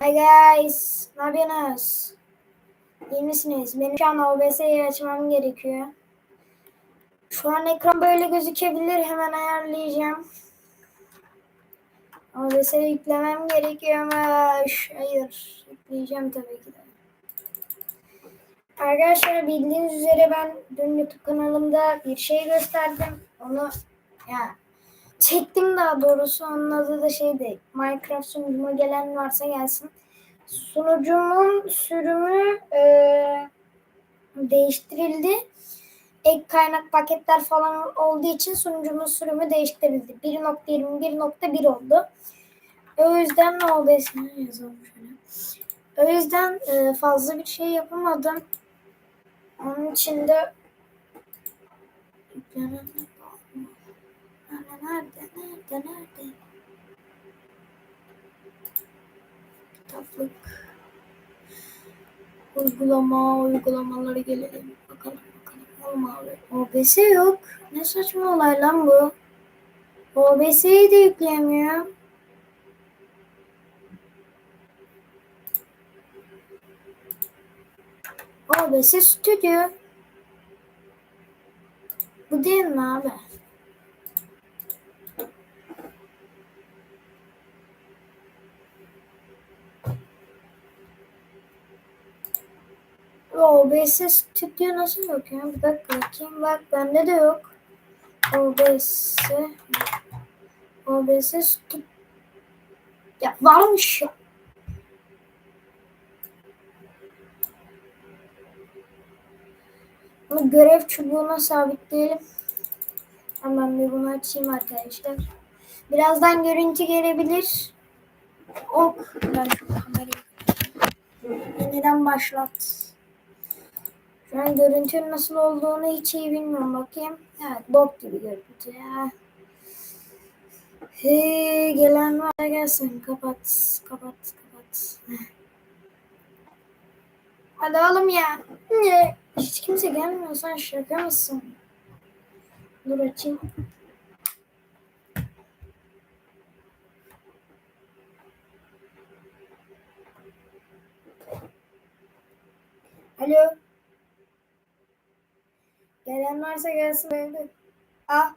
Hi guys, ne yapıyorsunuz? İyi misiniz? Benim şu an OBS'yi açmam gerekiyor. Şu an ekran böyle gözükebilir. Hemen ayarlayacağım. OBS'yi yüklemem gerekiyormuş. Hayır, yükleyeceğim tabii ki de. Arkadaşlar bildiğiniz üzere ben dün YouTube kanalımda bir şey gösterdim. Onu ya çektim daha doğrusu. Onun adı da şeydi. Minecraft sunucuma gelen varsa gelsin. Sunucumun sürümü e, değiştirildi. Ek kaynak paketler falan olduğu için sunucumun sürümü değiştirildi. 1.21.1 oldu. O yüzden ne oldu? yazalım şöyle. O yüzden e, fazla bir şey yapamadım. Onun için de yüklenen Nerede, nerede, nerede? Kitaplık. Uygulama, uygulamaları gelelim. Bakalım, bakalım. Olmadı. OBS yok. Ne saçma olay lan bu. OBS'yi de yükleyemiyor. OBS Studio. Bu değil mi abi? OBS Studio nasıl yok ya? Bir dakika bakayım. Bak bende de yok. OBS OBS Studio ya varmış ya. Bunu görev çubuğuna sabitleyelim. Hemen bir bunu açayım arkadaşlar. Birazdan görüntü gelebilir. Ok. Ben şu kamerayı yeniden başlat. Şu an görüntünün nasıl olduğunu hiç iyi bilmiyorum. Bakayım. Evet bok gibi görüntü ya. Hey, gelen var gelsin. Kapat. Kapat. Kapat. Hadi oğlum ya. Ne? Hiç kimse gelmiyor. Sen şaka mısın? Dur açayım. Alo. Varsa gelsin evde. Ah.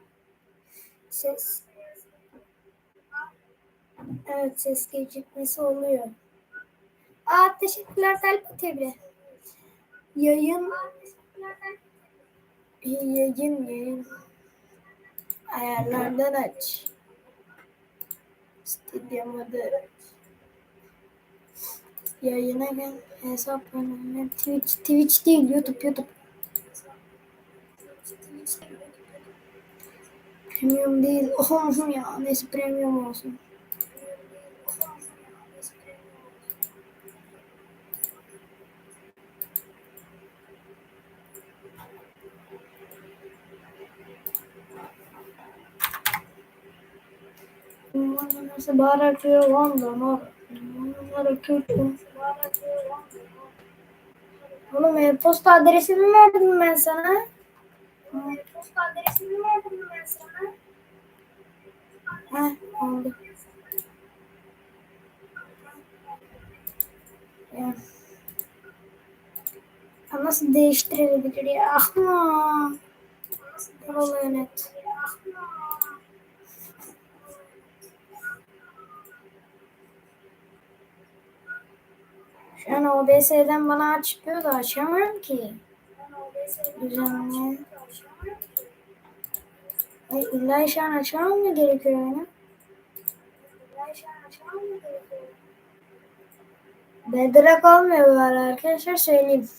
Ses. Evet ses gecikmesi oluyor. Aa teşekkürler Talpa Tebre. Yayın. Yayın yayın. Ayarlardan aç. Stüdyomu da Yayına gel. Hesap önemli. Twitch, Twitch değil YouTube YouTube. Premium değil. Oğlum ya. Neyse premium olsun. Nasıl bağırıyor Wanda mı? Bunları Kürt'üm. Oğlum e-posta adresimi verdim ben sana. E-posta adresimi verdim ben sana. Heh, oldu. Ya. ya nasıl değiştirilebilir ya? Ahma. Nasıl yönet. Şu an OBS'den bana çıkıyor da açamıyorum ki. Düzenli. E, illa şu an açmam mı gerekiyor benim? Bedrock olmuyor var arkadaşlar söyleyeyim.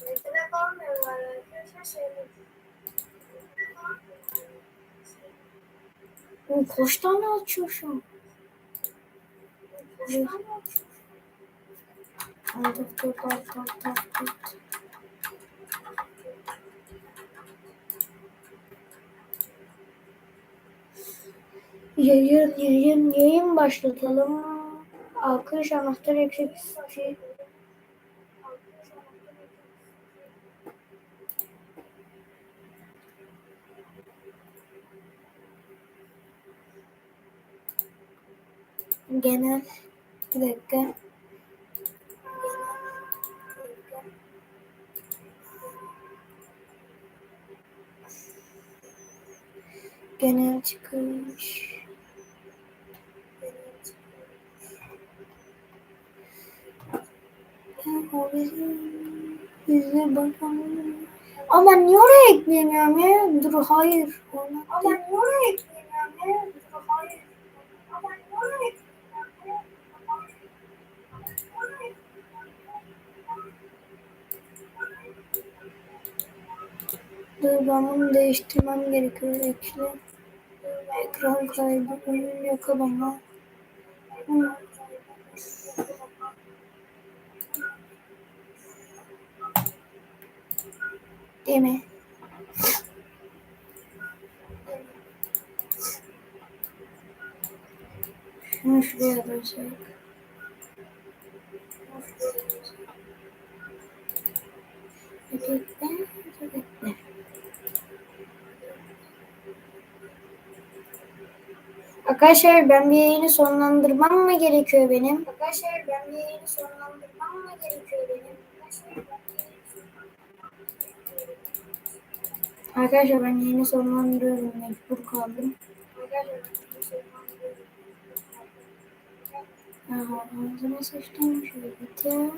Bedrock olmuyor var arkadaşlar söyleyeyim. Oğlum kaç tane açıyorsun? Kaç tane açıyorsun? Alt F4 alt alt Yayın, yayın, yayın başlatalım. Alkış anahtar yüksek istiyor. genel bir dakika. Genel çıkış. Bize bakalım. Ama niye oraya ekleyemiyorum ya? Dur hayır. Ama niye oraya ekleyemiyorum ya? Dur hayır. Ama? Dur ben bunu değiştirmem gerekiyor. Ekle. Ekran kaydı. Oyun yakalama. Hı. Değil mi? Şunu şuraya koyacak. Bekle, bekle. Arkadaşlar ben bir yayını sonlandırmam mı gerekiyor benim? Arkadaşlar ben bir yayını sonlandırmam mı gerekiyor benim? Arkadaşlar ben yayını sonlandırıyorum. Mecbur kaldım. Arkadaşlar ben yayını sonlandırıyorum. Aha, ağzıma sıçtım. Şöyle bitiyor.